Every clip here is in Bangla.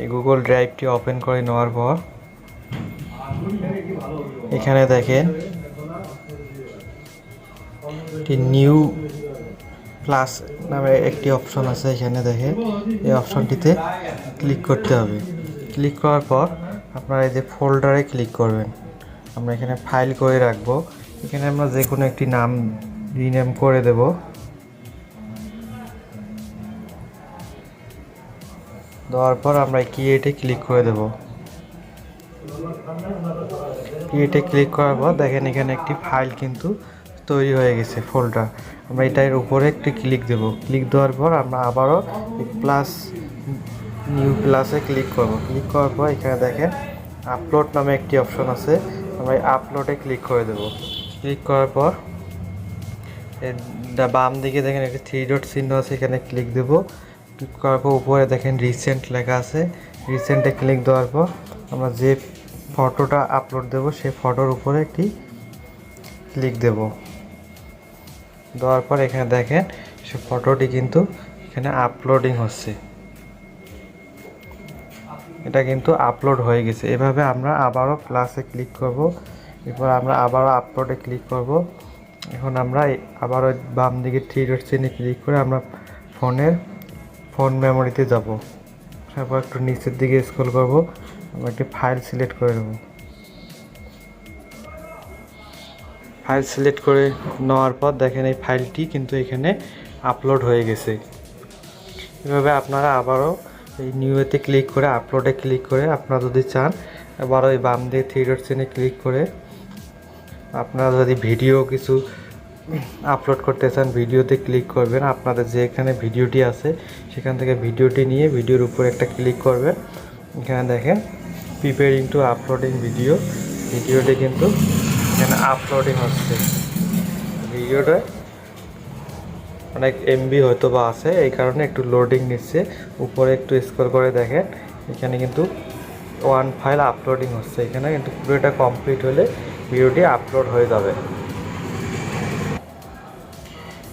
এই গুগল ড্রাইভটি ওপেন করে নেওয়ার পর এখানে দেখেন একটি নিউ প্লাস নামে একটি অপশন আছে এখানে দেখেন। এই অপশনটিতে ক্লিক করতে হবে। ক্লিক করার পর আপনারা এই যে ফোল্ডারে ক্লিক করবেন। আমরা এখানে ফাইল করে রাখব। এখানে আমরা যে কোনো একটি নাম রিনেম করে দেব। দেওয়ার পর আমরা ক্রিয়েটে ক্লিক করে দেব। ক্রিয়েটে ক্লিক করার পর দেখেন এখানে একটি ফাইল কিন্তু তৈরি হয়ে গেছে ফোল্ডার আমরা এটার উপরে একটি ক্লিক দেব। ক্লিক দেওয়ার পর আমরা আবারও প্লাস নিউ প্লাসে ক্লিক করব। ক্লিক করার পর এখানে দেখেন আপলোড নামে একটি অপশন আছে, আমরা আপলোডে ক্লিক করে দেব। ক্লিক করার পর বাম দিকে দেখেন একটা থ্রি ডট চিহ্ন আছে, এখানে ক্লিক দেব। ক্লিক করার পর উপরে দেখেন রিসেন্ট লেখা আছে। রিসেন্টে ক্লিক দেওয়ার পর আমরা যে ফটোটা আপলোড দেব, সেই ফটোর উপরে একটি ক্লিক দেব। দেওয়ার পর এখানে দেখেন, সে ফটোটি কিন্তু এখানে আপলোডিং হচ্ছে। এটা কিন্তু আপলোড হয়ে গেছে। এভাবে আমরা আবারও প্লাসে ক্লিক করব। এরপর আমরা আবারও আপলোডে ক্লিক করব। এখন আমরা আবারও বাম দিকে থ্রি ডট চিহ্নে ক্লিক করে আমরা ফোনের ফোন মেমোরিতে যাব। তারপর একটু নিচের দিকে স্ক্রল করব আমরা একটি ফাইল সিলেক্ট করে নেব। ফাইল সিলেক্ট করে নেওয়ার পর দেখেন এই ফাইলটি কিন্তু এখানে আপলোড হয়ে গেছে। এভাবে আপনারা আবারও এই নিউতে ক্লিক করে আপলোডে ক্লিক করে আপনারা যদি চান, আবারও এই বাম দিয়ে থ্রি ডট ক্লিক করে আপনারা যদি ভিডিও কিছু আপলোড করতে চান ভিডিওতে ক্লিক করবেন। আপনাদের যে এখানে ভিডিওটি আছে, সেখান থেকে ভিডিওটি নিয়ে ভিডিওর উপরে একটা ক্লিক করবেন। এখানে দেখেন প্রিপেয়ারিং টু আপলোডিং ভিডিও ভিডিওটি কিন্তু এখানে আপলোডিং হচ্ছে। ভিডিওটা অনেক এমবি হয়তো বা আছে, এই কারণে একটু লোডিং নিচ্ছে। উপরে একটু স্ক্রল করে দেখেন, এখানে কিন্তু ওয়ান ফাইল আপলোডিং হচ্ছে। এখানে কিন্তু পুরোটা কমপ্লিট হলে ভিডিওটি আপলোড হয়ে যাবে।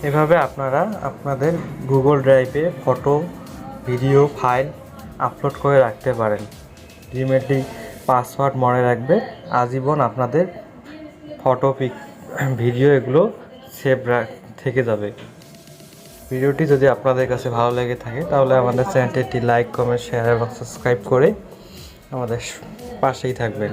এভাবে আপনারা আপনাদের গুগল ড্রাইভে ফটো ভিডিও ফাইল আপলোড করে রাখতে পারেন। জিমেলটি পাসওয়ার্ড মনে রাখবে। আজীবন আপনাদের ফটো পিক ভিডিও এগুলো সেভ থেকে যাবে। ভিডিওটি যদি আপনাদের কাছে ভালো লেগে থাকে, তাহলে আমাদের চ্যানেলটি লাইক কমেন্ট শেয়ার এবং সাবস্ক্রাইব করে আমাদের পাশেই থাকবেন।